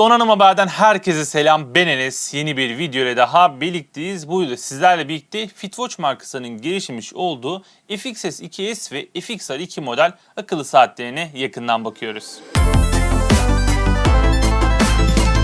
Donanım Haber'den herkese selam. Ben Enes. Yeni bir video ile daha birlikteyiz. Bu videoda sizlerle birlikte Fitwatch markasının geliştirmiş olduğu FXS 2S ve FXR 2 model akıllı saatlerine yakından bakıyoruz.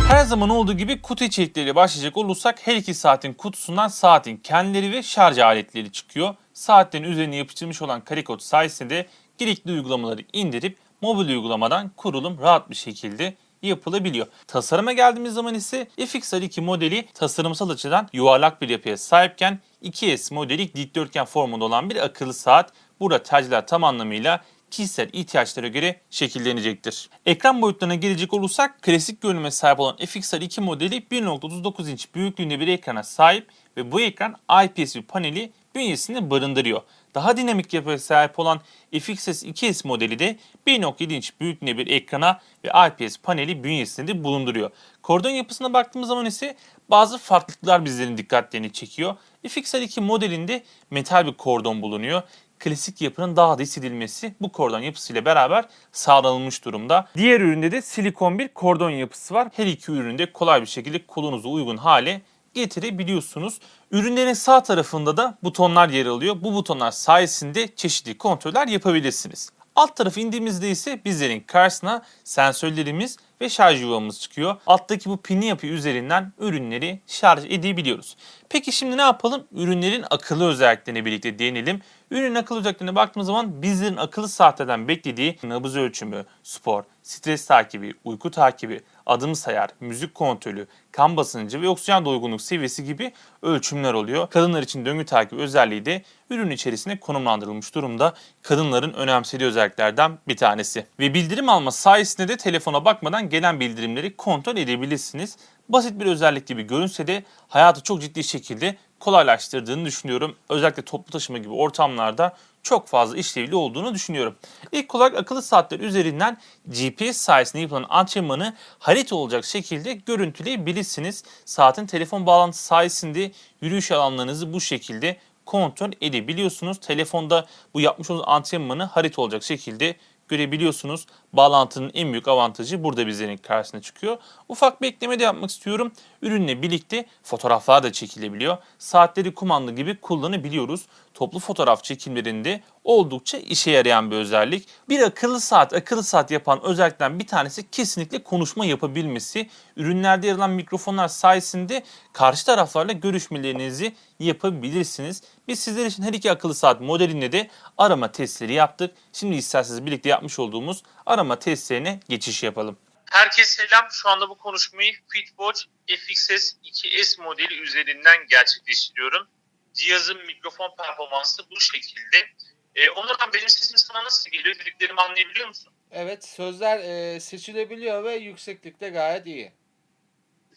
Her zaman olduğu gibi kutu içerikleriyle başlayacak olursak her iki saatin kutusundan saatin kendileri ve şarj aletleri çıkıyor. Saatlerin üzerine yapıştırılmış olan kare kod sayesinde de gerekli uygulamaları indirip mobil uygulamadan kurulum rahat bir şekilde yapılabiliyor. Tasarıma geldiğimiz zaman ise FXR2 modeli tasarımsal açıdan yuvarlak bir yapıya sahipken 2S modeli dikdörtgen formunda olan bir akıllı saat. Burada tercihler tam anlamıyla kişisel ihtiyaçlara göre şekillenecektir. Ekran boyutlarına gelecek olursak klasik görünüme sahip olan FXR2 modeli 1.39 inç büyüklüğünde bir ekrana sahip ve bu ekran IPS bir paneli bünyesinde barındırıyor. Daha dinamik yapıya sahip olan FXS 2S modeli de 1.7 inç büyüklüğünde bir ekrana ve IPS paneli bünyesinde de bulunduruyor. Kordon yapısına baktığımız zaman ise bazı farklılıklar bizlerin dikkatlerini çekiyor. FXR 2 modelinde metal bir kordon bulunuyor klasik yapının daha da hissedilmesi bu kordon yapısıyla beraber sağlanılmış durumda. Diğer üründe de silikon bir kordon yapısı var. Her iki üründe kolay bir şekilde kolunuza uygun hale getirebiliyorsunuz. Ürünlerin sağ tarafında da butonlar yer alıyor. Bu butonlar sayesinde çeşitli kontroller yapabilirsiniz. Alt tarafı indiğimizde ise bizlerin karşısına sensörlerimiz ve şarj yuvamız çıkıyor. Alttaki bu pinli yapı üzerinden ürünleri şarj edebiliyoruz. Peki şimdi ne yapalım? Ürünlerin akıllı özelliklerine birlikte değinelim. Ürünün akıllı özelliklerine baktığımız zaman bizlerin akıllı saatlerden beklediği nabız ölçümü, spor, stres takibi, uyku takibi, adım sayar, müzik kontrolü, kan basıncı ve oksijen doygunluk seviyesi gibi ölçümler oluyor. Kadınlar için döngü takibi özelliği de ürün içerisine konumlandırılmış durumda. Kadınların önemsediği özelliklerden bir tanesi. Ve bildirim alma sayesinde de telefona bakmadan gelen bildirimleri kontrol edebilirsiniz. Basit bir özellik gibi görünse de hayatı çok ciddi şekilde kolaylaştırdığını düşünüyorum. Özellikle toplu taşıma gibi ortamlarda çok fazla işlevli olduğunu düşünüyorum. İlk olarak akıllı saatler üzerinden GPS sayesinde yapılan antrenmanı harita olacak şekilde görüntüleyebilirsiniz. Saatin telefon bağlantısı sayesinde yürüyüş alanlarınızı bu şekilde kontrol edebiliyorsunuz. Telefonda bu yapmış olduğunuz antrenmanı harita olacak şekilde görebiliyorsunuz. Bağlantının en büyük avantajı burada bizlerin karşısına çıkıyor. Ufak bir ekleme de yapmak istiyorum. Ürünle birlikte fotoğraflar da çekilebiliyor. Saatleri kumanda gibi kullanabiliyoruz. Toplu fotoğraf çekimlerinde oldukça işe yarayan bir özellik. Bir akıllı saat, akıllı saat yapan özellikten bir tanesi kesinlikle konuşma yapabilmesi. Ürünlerde yer alan mikrofonlar sayesinde karşı taraflarla görüşmelerinizi yapabilirsiniz. Biz sizler için her iki akıllı saat modelinde de arama testleri yaptık. Şimdi isterseniz birlikte yapmış olduğumuz arama testlerine geçiş yapalım. Herkese selam. Şu anda bu konuşmayı Fitwatch FXS 2S modeli üzerinden gerçekleştiriyorum. Cihazın mikrofon performansı bu şekilde. Ee, Onurhan benim sesim sana nasıl geliyor? Dediklerimi anlayabiliyor musun? Evet sözler e, seçilebiliyor ve yükseklikte gayet iyi.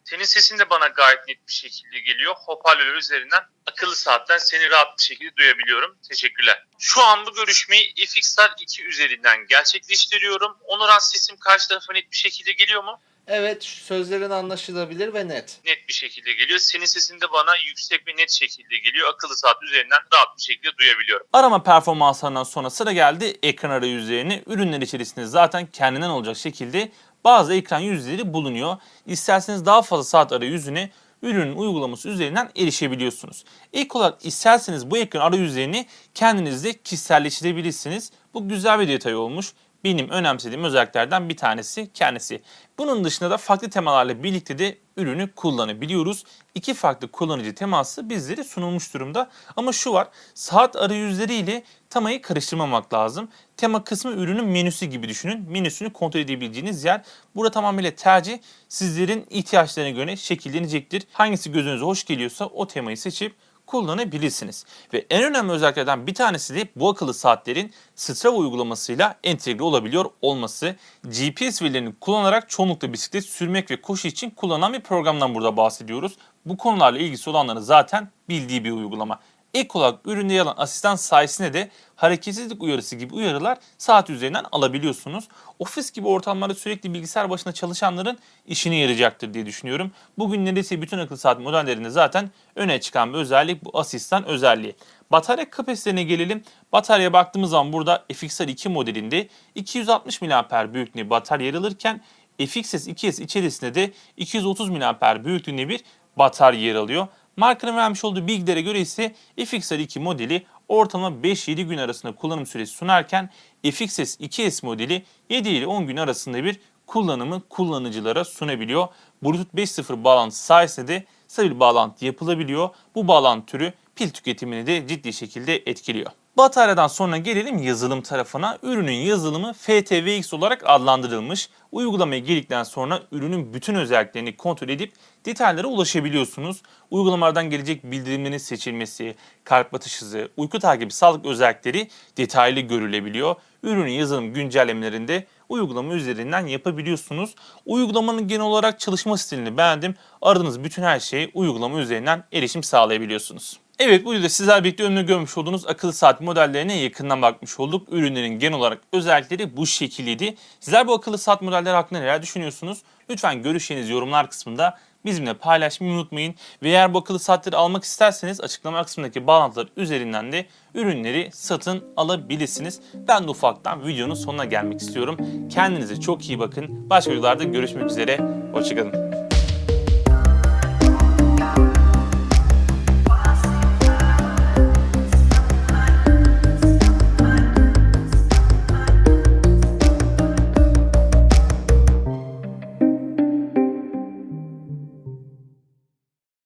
Senin sesin de bana gayet net bir şekilde geliyor. Hoparlör üzerinden akıllı saatten seni rahat bir şekilde duyabiliyorum. Teşekkürler. Şu an bu görüşmeyi FXR 2 üzerinden gerçekleştiriyorum. Onurhan sesim karşı tarafa net bir şekilde geliyor mu? Evet sözlerin anlaşılabilir ve net. net bir şekilde geliyor. Senin sesin de bana yüksek ve net şekilde geliyor. Akıllı saat üzerinden rahat bir şekilde duyabiliyorum. Arama performanslarından sonra sıra geldi ekran arayüzlerine. Ürünler içerisinde zaten kendinden olacak şekilde bazı ekran yüzleri bulunuyor. İsterseniz daha fazla saat arayüzüne ürünün uygulaması üzerinden erişebiliyorsunuz. İlk olarak isterseniz bu ekran arayüzlerini kendiniz de kişiselleştirebilirsiniz. Bu güzel bir detay olmuş. Benim önemsediğim özelliklerden bir tanesi kendisi. Bunun dışında da farklı temalarla birlikte de ürünü kullanabiliyoruz. İki farklı kullanıcı teması bizlere sunulmuş durumda. Ama şu var, saat arayüzleriyle temayı karıştırmamak lazım. Tema kısmı ürünün menüsü gibi düşünün. Menüsünü kontrol edebileceğiniz yer. Burada tamamıyla tercih sizlerin ihtiyaçlarına göre şekillenecektir. Hangisi gözünüze hoş geliyorsa o temayı seçip kullanabilirsiniz. Ve en önemli özelliklerden bir tanesi de bu akıllı saatlerin Strava uygulamasıyla entegre olabiliyor olması. GPS verilerini kullanarak çoğunlukla bisiklet sürmek ve koşu için kullanılan bir programdan burada bahsediyoruz. Bu konularla ilgisi olanların zaten bildiği bir uygulama. Ek olarak üründe yer alan asistan sayesinde de hareketsizlik uyarısı gibi uyarılar saat üzerinden alabiliyorsunuz. Ofis gibi ortamlarda sürekli bilgisayar başında çalışanların işine yarayacaktır diye düşünüyorum. Bugün neredeyse bütün akıllı saat modellerinde zaten öne çıkan bir özellik bu asistan özelliği. Batarya kapasitesine gelelim. Bataryaya baktığımız zaman burada FXR 2 modelinde 260 mAh büyüklüğünde batarya yer alırken FXS 2S içerisinde de 230 mAh büyüklüğünde bir batarya yer alıyor. Markanın vermiş olduğu bilgilere göre ise FXR 2 modeli ortalama 5-7 gün arasında kullanım süresi sunarken FXS 2S modeli 7 ile 10 gün arasında bir kullanımı kullanıcılara sunabiliyor. Bluetooth 5.0 bağlantısı sayesinde de stabil bağlantı yapılabiliyor. Bu bağlantı türü pil tüketimini de ciddi şekilde etkiliyor. Bataryadan sonra gelelim yazılım tarafına. Ürünün yazılımı FTVX olarak adlandırılmış. Uygulamaya girdikten sonra ürünün bütün özelliklerini kontrol edip detaylara ulaşabiliyorsunuz. Uygulamalardan gelecek bildirimlerin seçilmesi, kalp atış hızı, uyku takibi sağlık özellikleri detaylı görülebiliyor. Ürünün yazılım güncellemelerinde uygulama üzerinden yapabiliyorsunuz. Uygulamanın genel olarak çalışma stilini beğendim. Aradığınız bütün her şeye uygulama üzerinden erişim sağlayabiliyorsunuz. Evet bu videoda sizler birlikte önüne görmüş olduğunuz akıllı saat modellerine yakından bakmış olduk. Ürünlerin genel olarak özellikleri bu şekildeydi. Sizler bu akıllı saat modelleri hakkında neler düşünüyorsunuz? Lütfen görüşlerinizi yorumlar kısmında bizimle paylaşmayı unutmayın. Ve eğer bu akıllı saatleri almak isterseniz açıklama kısmındaki bağlantılar üzerinden de ürünleri satın alabilirsiniz. Ben de ufaktan videonun sonuna gelmek istiyorum. Kendinize çok iyi bakın. Başka videolarda görüşmek üzere. Hoşçakalın.